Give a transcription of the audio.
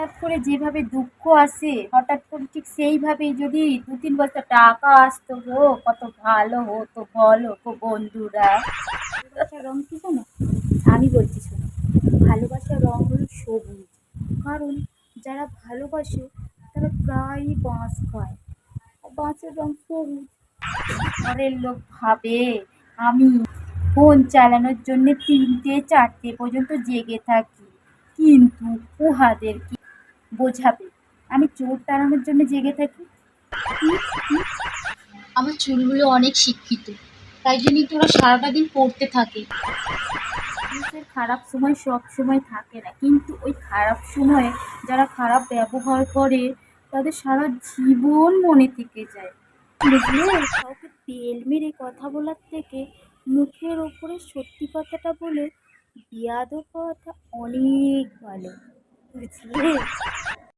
হঠাৎ করে যেভাবে দুঃখ আসে, হঠাৎ করে ঠিক সেইভাবেই যদি দু তিন বছর টাকা আসতো গো, কত ভালো হতো বলো গো বন্ধুরা। ভালোবাসার রং কি জানো? আমি বলছি শোনো, ভালোবাসার রং হলো সবুজ। কারণ যারা ভালোবাসে, তারা প্রায়ই বাঁশ খায়। বাঁশের রং সবুজ। ঘরের লোক ভাবে, আমি ফোন চালানোর জন্য তিনটে চারটে পর্যন্ত জেগে থাকি। কিন্তু উহাদের বোঝাবে। আমি চোর তাড়ানোর জন্য জেগে থাকি। আমার চুলগুলো অনেক শিক্ষিত তাই জন্যই তো ওরা সারাটা দিন পড়তে থাকে। মানুষের খারাপ সময় সব সময় থাকে না কিন্তু ওই খারাপ সময়ে যারা খারাপ ব্যবহার করে তাদের সারা জীবন মনে থেকে যায়। বুঝলে? কাউকে তেল মেরে কথা বলার থেকে মুখের ওপরে সত্যি কথাটা বলে বিয়াদব হওয়াটা অনেক ভালো বুঝলে